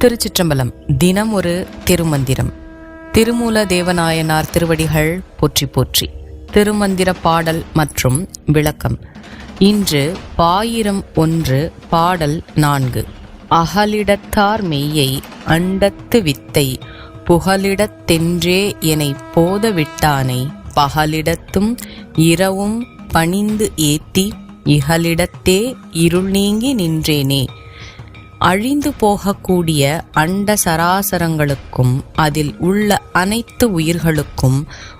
திருச்சிற்றம்பலம். தினம் ஒரு திருமந்திரம். திருமூல தேவநாயனார் திருவடிகள் போற்றி போற்றி. திருமந்திர பாடல் மற்றும் விளக்கம். இன்று பாயிரம் ஒன்று பாடல் நான்கு. அகலிடத்தார் மெய்யை அண்டத்து வித்தை புகலிடத்தென்றே எனை போதவிட்டானை பகலிடத்தும் இரவும் பணிந்து ஏத்தி இகலிடத்தே இருள் நீங்கி நின்றேனே. அழிந்து போகக்கூடிய அண்ட சராசரங்களுக்கும் அதில் உள்ள அனைத்து உயிர்களுக்கும்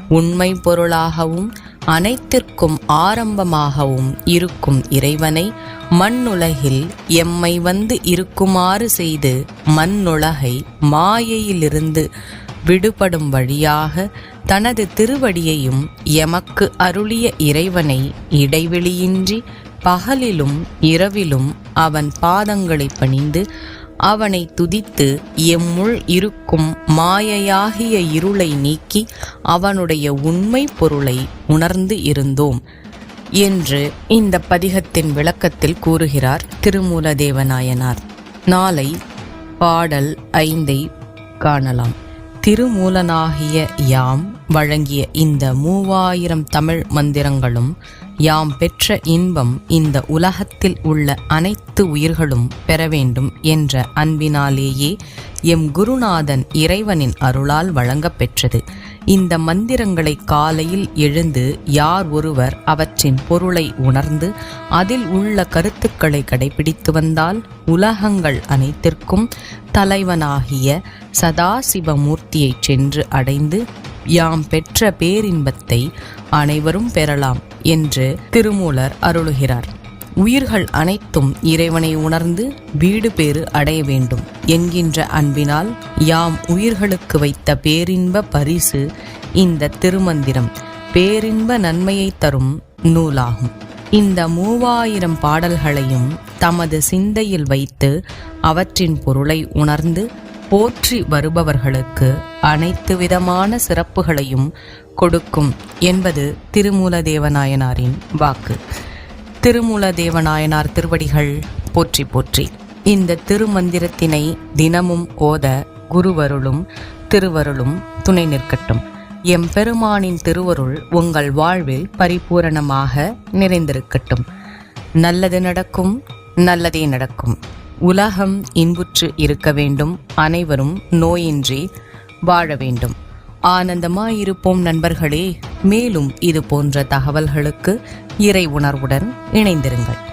உண்மை பொருளாகவும் அனைத்திற்கும் ஆரம்பமாகவும் இருக்கும் இறைவனை மண்ணுலகில் எம்மை வந்து இருக்குமாறு செய்து மண்ணுலகை மாயையிலிருந்து விடுபடும் வழியாக தனது திருவடியையும் எமக்கு அருளிய இறைவனை இடைவெளியின்றி பகலிலும் இரவிலும் அவன் பாதங்களை பணிந்து அவனை துதித்து எம்முள் இருக்கும் மாயையாகிய இருளை நீக்கி அவனுடைய உண்மை பொருளை உணர்ந்து இருந்தோம் என்று இந்த பதிகத்தின் விளக்கத்தில் கூறுகிறார் திருமூல தேவநாயனார் நாளை பாடல் ஐந்தை காணலாம். திருமூலனாகிய யாம் வழங்கிய இந்த மூவாயிரம் தமிழ் மந்திரங்களும் யாம் பெற்ற இன்பம் இந்த உலகத்தில் உள்ள அனைத்து உயிர்களும் பெற வேண்டும் என்ற அன்பினாலேயே எம் குருநாதன் இறைவனின் அருளால் வழங்கப்பெற்றது. இந்த மந்திரங்களை காலையில் எழுந்து யார் ஒருவர் அவற்றின் பொருளை உணர்ந்து அதில் உள்ள கருத்துக்களை கடைபிடித்து வந்தால் உலகங்கள் அனைத்திற்கும் தலைவனாகிய சதாசிவமூர்த்தியைச் சென்று அடைந்து யாம் பெற்ற பேரின்பத்தை அனைவரும் பெறலாம் என்று திருமூலர் அருளுகிறார். உயிர்கள் அனைத்தும் இறைவனை உணர்ந்து வீடு பேறு அடைய வேண்டும் என்கின்ற அன்பினால் யாம் உயிர்களுக்கு வைத்த பேரின்ப பரிசு இந்த திருமந்திரம். பேரின்ப நன்மையை தரும் நூலாகும். இந்த மூவாயிரம் பாடல்களையும் தமது சிந்தையில் வைத்து அவற்றின் பொருளை உணர்ந்து போற்றி வருபவர்களுக்கு அனைத்து விதமான சிறப்புகளையும் கொடுக்கும் என்பது திருமூலதேவநாயனாரின் வாக்கு. திருமூல தேவநாயனார் திருவடிகள் போற்றி போற்றி. இந்த திருமந்திரத்தினை தினமும் ஓத குருவருளும் திருவருளும் துணை நிற்கட்டும். எம் பெருமானின் திருவருள் உங்கள் வாழ்வில் பரிபூரணமாக நிறைந்திருக்கட்டும். நல்லது நடக்கும் நல்லதே நடக்கும். உலகம் இன்புற்று இருக்க வேண்டும் அனைவரும் நோயின்றி வாழ வேண்டும். ஆனந்தமாயிருப்போம் நண்பர்களே மேலும் இது போன்ற தகவல்களுக்கு இறை உணர்வுடன் இணைந்திருங்கள்.